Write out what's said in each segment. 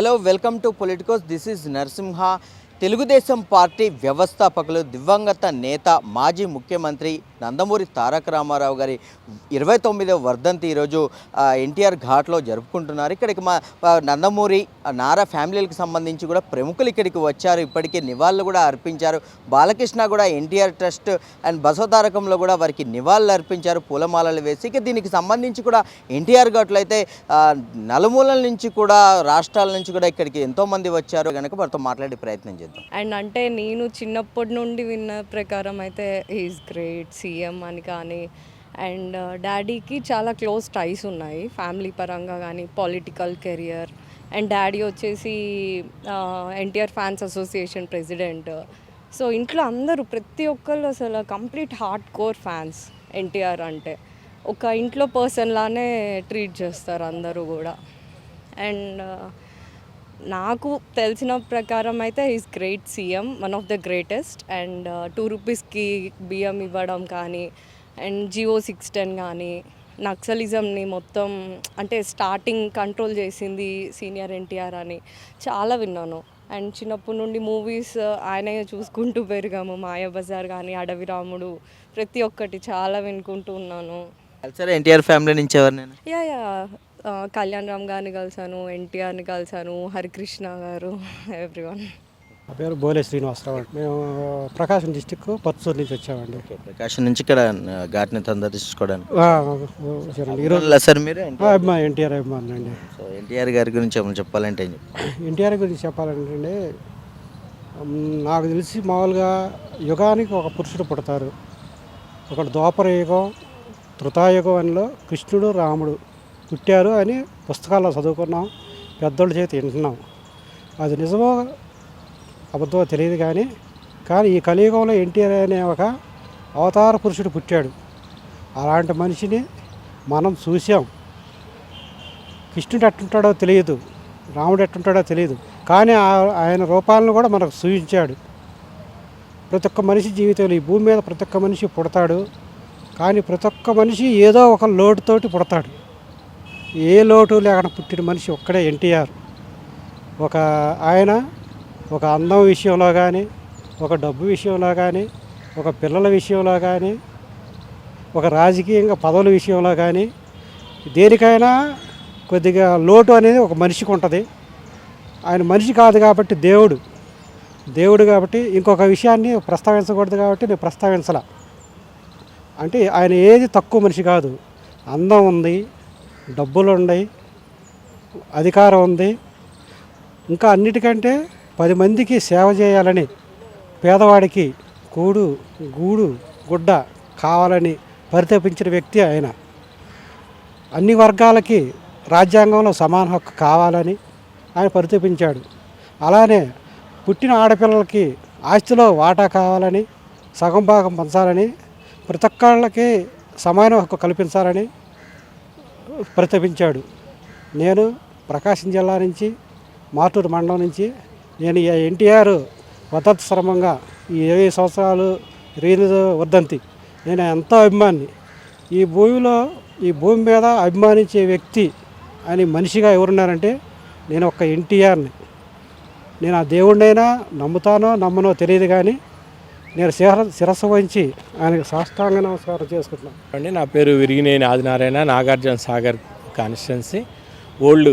Hello welcome to Politicos this is Narasimha Telugu Desam party వ్యవస్థాపకులు దివంగత నేత మాజీ ముఖ్యమంత్రి నందమూరి తారక రామారావు గారి ఇరవై తొమ్మిదవ వర్ధంతి ఈరోజు ఎన్టీఆర్ ఘాట్లో జరుపుకుంటున్నారు. ఇక్కడికి మా నందమూరి నారా ఫ్యామిలీలకు సంబంధించి కూడా ప్రముఖులు ఇక్కడికి వచ్చారు. ఇప్పటికే నివాళులు కూడా అర్పించారు. బాలకృష్ణ కూడా ఎన్టీఆర్ ట్రస్ట్ అండ్ బసవతారకంలో కూడా వారికి నివాళులు అర్పించారు. పూలమాలలు వేసి ఇక దీనికి సంబంధించి కూడా ఎన్టీఆర్ ఘాట్లో అయితే నలుమూలల నుంచి కూడా రాష్ట్రాల నుంచి కూడా ఇక్కడికి ఎంతోమంది వచ్చారు. కనుక వారితో మాట్లాడే ప్రయత్నం చేద్దాం. అండ్ అంటే నేను చిన్నప్పటి నుండి విన్న ప్రకారం అయితే ఈజ్ గ్రేట్ సీఎం అని కానీ అండ్ uh, డాడీకి చాలా క్లోజ్ టైస్ ఉన్నాయి. ఫ్యామిలీ పరంగా కానీ పొలిటికల్ కెరియర్ అండ్ డాడీ వచ్చేసి NTR fans association president so ఇంట్లో అందరూ ప్రతి ఒక్కళ్ళు అసలు complete hard core fans NTR అంటే. ఒక ఇంట్లో పర్సన్ లానే ట్రీట్ చేస్తారు అందరూ కూడా. అండ్ uh, నాకు తెలిసిన ప్రకారం అయితే is great CM one of the greatest and two రూపీస్కి బియ్యం ఇవ్వడం కానీ అండ్ జియో సిక్స్ టెన్ కానీ నక్సలిజంని మొత్తం అంటే స్టార్టింగ్ కంట్రోల్ చేసింది సీనియర్ ఎన్టీఆర్ అని చాలా విన్నాను. అండ్ చిన్నప్పటి నుండి మూవీస్ ఆయనే చూసుకుంటూ పెరిగాము. మాయాబజార్ కానీ అడవి రాముడు ప్రతి ఒక్కటి చాలా వినుకుంటూ ఉన్నాను. సరే ఎన్టీఆర్ ఫ్యామిలీ నుంచి ఎవరు నేను యా యా కళ్యాణ్ రామ్ గారిని కలిసాను ఎన్టీఆర్ని కలిసాను హరికృష్ణ గారు ఎవ్రీవన్ నా పేరు బోలే శ్రీనివాసరావు అండి. మేము ప్రకాశం డిస్టిక్ పత్తూరు నుంచి వచ్చామండి. ప్రకాశం నుంచి ఇక్కడ ఘాట్ని సందర్శించుకోవడానికి. ఈరోజు సార్ మీరు? అభిమాని ఎన్టీఆర్ అభిమాని అండి. సో ఎన్టీఆర్ గారి గురించి ఏమైనా చెప్పాలంటే ఎన్టీఆర్ గురించి చెప్పాలంటే నాకు తెలిసి మామూలుగా యుగానికి ఒక పురుషుడు పుడతారు. ఒకటి ద్వాపర యుగం త్రుతాయుగం అనిలో కృష్ణుడు రాముడు. పుట్టారు అని పుస్తకాల్లో చదువుకున్నాం. పెద్దోళ్ళ చేతి వింటున్నాం. అది నిజమో అబద్ధమో తెలియదు కానీ కానీ ఈ కలియుగంలో ఎన్టీఆర్ అనే ఒక అవతార పురుషుడు పుట్టాడు. అలాంటి మనిషిని మనం చూసాం. కృష్ణుడు ఎట్టుంటాడో తెలియదు. రాముడు ఎట్టుంటాడో తెలియదు. కానీ ఆ- ఆయన రూపాలను కూడా మనకు చూపించాడు ప్రతి ఒక్క మనిషి జీవితంలో ఈ భూమి మీద ప్రతి ఒక్క మనిషి పుడతాడు. కానీ ప్రతి ఒక్క మనిషి ఏదో ఒక లోటుతోటి పుడతాడు. ఏ లోటు లేకుండా పుట్టిన మనిషి ఒక్కడే ఎన్టీఆర్. ఒక ఆయన ఒక అందం విషయంలో కానీ ఒక డబ్బు విషయంలో కానీ ఒక పిల్లల విషయంలో కానీ ఒక రాజకీయంగా పదవుల విషయంలో కానీ దేనికైనా కొద్దిగా లోటు అనేది ఒక మనిషికి ఉంటుంది. ఆయన మనిషి కాదు కాబట్టి దేవుడు. దేవుడు కాబట్టి ఇంకొక విషయాన్ని ప్రస్తావించకూడదు కాబట్టి నేను ప్రస్తావించాల. అంటే ఆయన ఏది తక్కువ మనిషి కాదు. అందం ఉంది డబ్బులు ఉన్నాయి అధికారం ఉంది ఇంకా అన్నిటికంటే పది మందికి సేవ చేయాలని పేదవాడికి కూడు గూడు గుడ్డ కావాలని పరితపించిన వ్యక్తి ఆయన. అన్ని వర్గాలకి రాజ్యాంగంలో సమాన హక్కు కావాలని ఆయన పరితపించాడు. అలానే పుట్టిన ఆడపిల్లలకి ఆస్తిలో వాటా కావాలని సగం భాగం పంచాలని ప్రతి ఒక్కళ్ళకి సమాన హక్కు కల్పించాలని ప్రతిపించాడు నేను ప్రకాశం జిల్లా నుంచి మాటూరు మండలం నుంచి నేను ఎన్టీఆర్ వదత్ శ్రమంగా ఈ ఇరవై సంవత్సరాలు ఇరవై వద్దంతి వర్ధంతి. నేను ఎంతో అభిమాని. ఈ భూమిలో ఈ భూమి మీద అభిమానించే వ్యక్తి అని మనిషిగా ఎవరున్నారంటే నేను ఒక ఎన్టీఆర్ని. నేను ఆ దేవుడినైనా నమ్ముతానో నమ్మనో తెలియదు కానీ నేను శిర శిరస్సు వహించి ఆయనకు సాష్టాంగ నమస్కారం చేసుకుంటున్నాను. అండి నా పేరు Virigineni Adinarayana Nagarjuna Sagar constituency old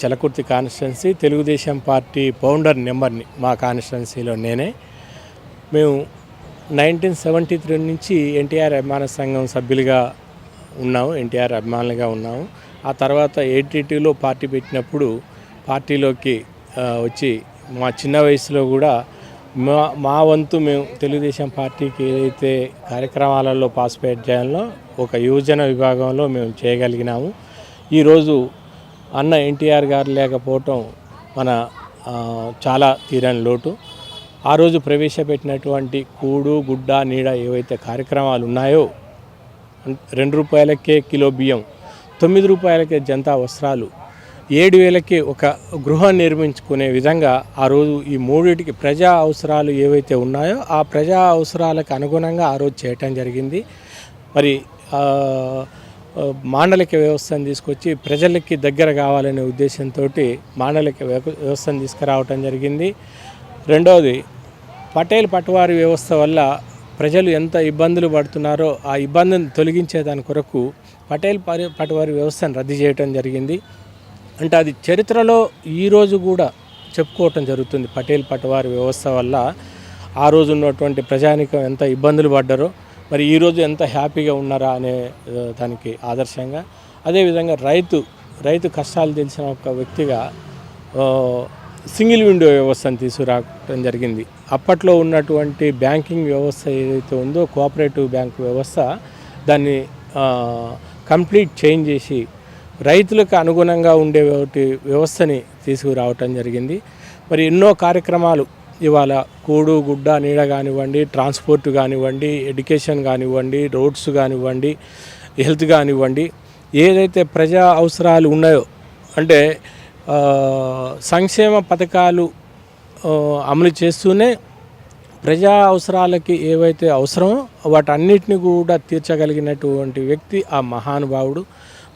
Chalakurthi constituency Telugu Desam party founder నెంబర్ని మా కాన్స్టిట్యున్సీలో నేనే. మేము నైన్టీన్ సెవెంటీ త్రీ నుంచి ఎన్టీఆర్ అభిమాన సంఘం సభ్యులుగా ఉన్నాము ఎన్టీఆర్ అభిమానులుగా ఉన్నాము. ఆ తర్వాత ఎయిటీ టూలో పార్టీ పెట్టినప్పుడు పార్టీలోకి వచ్చి మా చిన్న వయసులో కూడా మా మా వంతు మేము తెలుగుదేశం పార్టీకి ఏదైతే కార్యక్రమాలలో పార్టిసిపేట్ చేయాలో ఒక యువజన విభాగంలో మేము చేయగలిగినాము. ఈరోజు అన్న ఎన్టీఆర్ గారు లేకపోవటం మన చాలా తీరని లోటు. ఆ రోజు ప్రవేశపెట్టినటువంటి కూడు గుడ్డ నీడ ఏవైతే కార్యక్రమాలు ఉన్నాయో రెండు రూపాయలకే కిలో బియ్యం తొమ్మిది రూపాయలకే జనతా వస్త్రాలు ఏడు వేలకి ఒక గృహం నిర్మించుకునే విధంగా ఆ రోజు ఈ మూడింటికి ప్రజా అవసరాలు ఏవైతే ఉన్నాయో ఆ ప్రజా అవసరాలకు అనుగుణంగా ఆ రోజు చేయటం జరిగింది. మరి మాండలిక వ్యవస్థను తీసుకొచ్చి ప్రజలకి దగ్గర కావాలనే ఉద్దేశంతో మాండలిక వ్యవస్థను తీసుకురావటం జరిగింది. రెండవది పటేల్ పటవారి వ్యవస్థ వల్ల ప్రజలు ఎంత ఇబ్బందులు పడుతున్నారో ఆ ఇబ్బందిని తొలగించే దాని కొరకు పటేల్ పటవారి వ్యవస్థను రద్దు చేయటం జరిగింది. అంటే అది చరిత్రలో ఈరోజు కూడా చెప్పుకోవటం జరుగుతుంది. పటేల్ పట్వారి వ్యవస్థ వల్ల ఆ రోజు ఉన్నటువంటి ప్రజానికం ఎంత ఇబ్బందులు పడ్డారో మరి ఈరోజు ఎంత హ్యాపీగా ఉన్నారా అనే దానికి ఆదర్శంగా అదేవిధంగా రైతు రైతు కష్టాలు తెలిసిన ఒక వ్యక్తిగా సింగిల్ విండో వ్యవస్థను తీసుకురావడం జరిగింది. అప్పట్లో ఉన్నటువంటి బ్యాంకింగ్ వ్యవస్థ ఏదైతే ఉందో కోఆపరేటివ్ బ్యాంక్ వ్యవస్థ దాన్ని కంప్లీట్ చేంజ్ చేసి రైతులకు అనుగుణంగా ఉండే ఒకటి వ్యవస్థని తీసుకురావటం జరిగింది. మరి ఎన్నో కార్యక్రమాలు ఇవాళ కూడు గుడ్డ నీడ కానివ్వండి ట్రాన్స్పోర్ట్ కానివ్వండి ఎడ్యుకేషన్ కానివ్వండి రోడ్స్ కానివ్వండి హెల్త్ కానివ్వండి ఏదైతే ప్రజా అవసరాలు ఉన్నాయో అంటే సంక్షేమ పథకాలు అమలు చేస్తూనే ప్రజా అవసరాలకి ఏవైతే అవసరమో వాటన్నిటిని కూడా తీర్చగలిగినటువంటి వ్యక్తి ఆ మహానుభావుడు.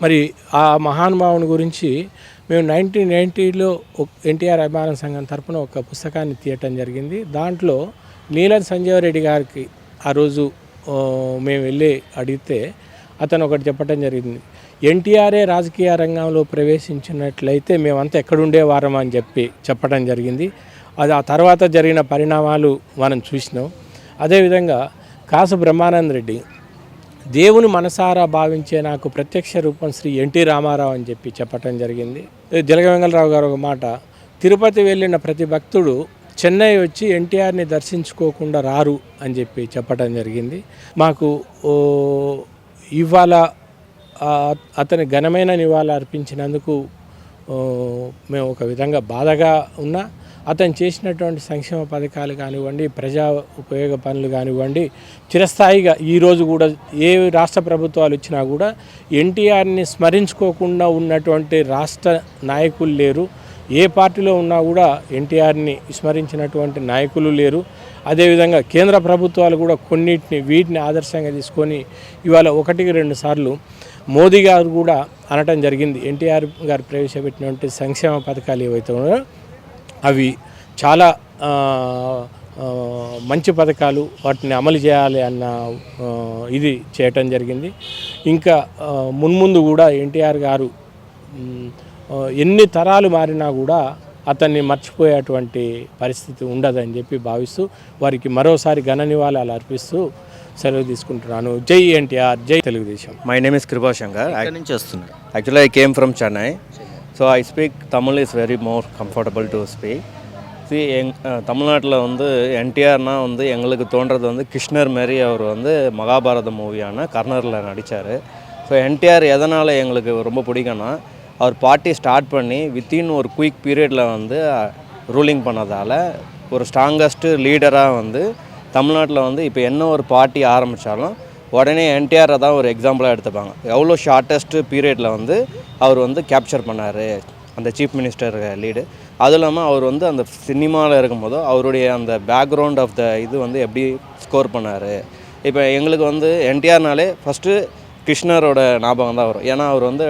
మరి ఆ మహానుభావుని గురించి మేము నైన్టీన్ నైంటీలో ఎన్టీఆర్ అభిమాన సంఘం తరపున ఒక పుస్తకాన్ని తీయటం జరిగింది. దాంట్లో నీలం సంజీవరెడ్డి గారికి ఆ రోజు మేము వెళ్ళి అడిగితే అతను ఒకటి చెప్పడం జరిగింది. ఎన్టీఆర్ఏ రాజకీయ రంగంలో ప్రవేశించినట్లయితే మేమంతా ఎక్కడుండేవారం అని చెప్పి చెప్పడం జరిగింది. అది ఆ తర్వాత జరిగిన పరిణామాలు మనం చూసినాం. అదేవిధంగా కాసు బ్రహ్మానంద రెడ్డి దేవుని మనసారా భావించే నాకు ప్రత్యక్ష రూపం శ్రీ ఎన్టీ రామారావు అని చెప్పి చెప్పటం జరిగింది. జలగవెంగళరావు గారు ఒక మాట. తిరుపతి వెళ్ళిన ప్రతి భక్తుడు చెన్నై వచ్చి ఎన్టీఆర్ని దర్శించుకోకుండా రారు అని చెప్పి చెప్పటం జరిగింది. మాకు ఇవాళ అతని ఘనమైన నివాళ అర్పించినందుకు మేము ఒక విధంగా బాధగా ఉన్నా అతను చేసినటువంటి సంక్షేమ పథకాలు కానివ్వండి ప్రజా ఉపయోగ పనులు కానివ్వండి చిరస్థాయిగా ఈరోజు కూడా ఏ రాష్ట్ర ప్రభుత్వాలు ఇచ్చినా కూడా ఎన్టీఆర్ని స్మరించుకోకుండా ఉన్నటువంటి రాష్ట్ర నాయకులు లేరు. ఏ పార్టీలో ఉన్నా కూడా ఎన్టీఆర్ని స్మరించినటువంటి నాయకులు లేరు. అదేవిధంగా కేంద్ర ప్రభుత్వాలు కూడా కొన్నిటిని వీటిని ఆదర్శంగా తీసుకొని ఇవాళ ఒకటికి రెండు సార్లు మోదీ గారు కూడా అనటం జరిగింది. ఎన్టీఆర్ గారు ప్రవేశపెట్టినటువంటి సంక్షేమ పథకాలు ఏవైతే ఉన్నాయో అవి చాలా మంచి పథకాలు వాటిని అమలు చేయాలి అన్న ఇది చేయటం జరిగింది ఇంకా మున్ముందు కూడా ఎన్టీఆర్ గారు మ్, ఎన్ని తరాలు మారినా కూడా అతన్ని మర్చిపోయేటువంటి పరిస్థితి ఉండదని చెప్పి భావిస్తూ వారికి మరోసారి ఘన నివాళాలు అర్పిస్తూ సెలవు తీసుకుంటున్నాను జై ఎన్టీఆర్ జై Telugu Desam My name is Kripa Shankar. I, ఎక్కడి నుంచి వస్తున్నారు actually, I came from Chennai. So I speak Tamil is very more comfortable to speak C எங் தமிழ்நாட்டில் வந்து என்டிஆர்னால் வந்து எங்களுக்கு தோன்றது வந்து கிருஷ்ணர் மாரி அவர் வந்து மகாபாரத மூவியான கர்ணரில் நடித்தார் ஸோ என்டிஆர் எதனால் எங்களுக்கு ரொம்ப பிடிக்கும்னா அவர் பார்ட்டி ஸ்டார்ட் பண்ணி வித்தின் ஒரு குயிக் பீரியடில் வந்து uh, ரூலிங் பண்ணதால் ஒரு ஸ்ட்ராங்கஸ்ட்டு லீடராக வந்து தமிழ்நாட்டில் வந்து இப்போ என்ன ஒரு பார்ட்டி ஆரம்பித்தாலும் உடனே என்டிஆரை தான் ஒரு எக்ஸாம்பிளாக எடுத்துப்பாங்க. எவ்வளோ ஷார்ட்டஸ்ட் பீரியடில் வந்து அவர் வந்து கேப்சர் பண்ணார் அந்த சீஃப் மினிஸ்டர் லீடு அதுவும் இல்லாமல் அவர் வந்து அந்த சினிமாவில் இருக்கும்போது அவருடைய அந்த பேக்ரவுண்ட் ஆஃப் த இது வந்து எப்படி ஸ்கோர் பண்ணார். இப்போ எங்களுக்கு வந்து என்டிஆர்னாலே ஃபஸ்ட்டு கிருஷ்ணரோட ஞாபகம் தான் வரும். ஏன்னா அவர் வந்து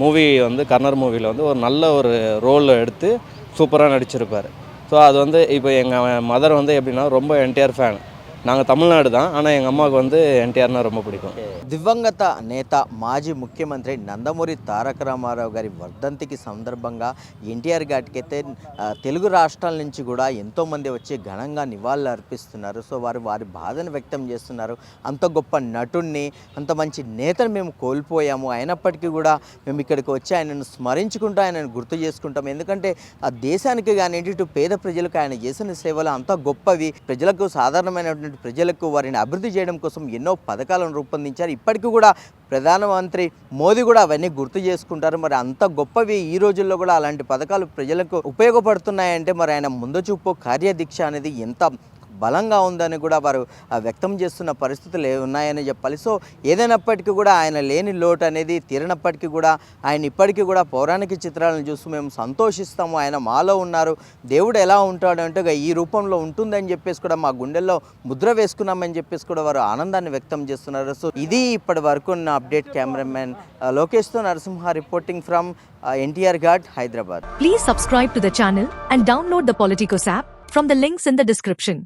மூவி வந்து கர்ணர் மூவியில் வந்து ஒரு நல்ல ஒரு ரோல் எடுத்து சூப்பராக நடிச்சிருப்பார். ஸோ அது வந்து இப்போ எங்கள் மதர் வந்து எப்படின்னா ரொம்ப என்டிஆர் ஃபேன் நாங்கள் தமிழ்நாடு தான் ஆனால் எங்கள் அம்மாவுக்கு வந்து என்டிஆர்னா ரொம்ப பிடிக்கும் దివంగత నేత మాజీ ముఖ్యమంత్రి నందమూరి తారక రామారావు గారి వర్ధంతికి సందర్భంగా ఎన్టీఆర్ ఘాట్కైతే ఆ, తెలుగు రాష్ట్రాల నుంచి కూడా ఎంతోమంది వచ్చి ఘనంగా నివాళులు అర్పిస్తున్నారు సో వారు వారి బాధను వ్యక్తం చేస్తున్నారు అంత గొప్ప నటుణ్ణి అంత మంచి నేతను మేము కోల్పోయాము అయినప్పటికీ కూడా మేము ఇక్కడికి వచ్చి ఆయనను స్మరించుకుంటూ ఆయనను గుర్తు చేసుకుంటాం ఎందుకంటే ఆ దేశానికి కానీ ఇటు పేద ప్రజలకు ఆయన చేసిన సేవలు అంత గొప్పవి ప్రజలకు సాధారణమైనటువంటి ప్రజలకు వారిని అభివృద్ధి చేయడం కోసం ఎన్నో పథకాలను రూపొందించారు. ఇప్పటికీ కూడా ప్రధానమంత్రి మోదీ కూడా అవన్నీ గుర్తు చేసుకుంటారు. మరి అంత గొప్పవి ఈ రోజుల్లో కూడా అలాంటి పథకాలు ప్రజలకు ఉపయోగపడుతున్నాయంటే మరి ఆయన ముందు చూపు కార్యదీక్ష అనేది ఎంత బలంగా ఉందని కూడా వారు వ్యక్తం చేస్తున్న పరిస్థితులు ఉన్నాయని చెప్పాలి. సో ఏదైనప్పటికీ కూడా ఆయన లేని లోటు అనేది తీరినప్పటికీ కూడా ఆయన ఇప్పటికీ కూడా పౌరాణిక చిత్రాలను చూస్తూ మేము సంతోషిస్తాము. ఆయన మాలో ఉన్నారు. దేవుడు ఎలా ఉంటాడు అంటే ఈ రూపంలో ఉంటుందని చెప్పేసి కూడా మా గుండెల్లో ముద్ర వేసుకున్నామని చెప్పేసి కూడా వారు ఆనందాన్ని వ్యక్తం చేస్తున్నారు. సో ఇది ఇప్పటి వరకు ఉన్న update cameraman లోకేష్తో Narasimha reporting from NTR Ghat Hyderabad. Please subscribe to the channel and download the Politicos app from the links in the description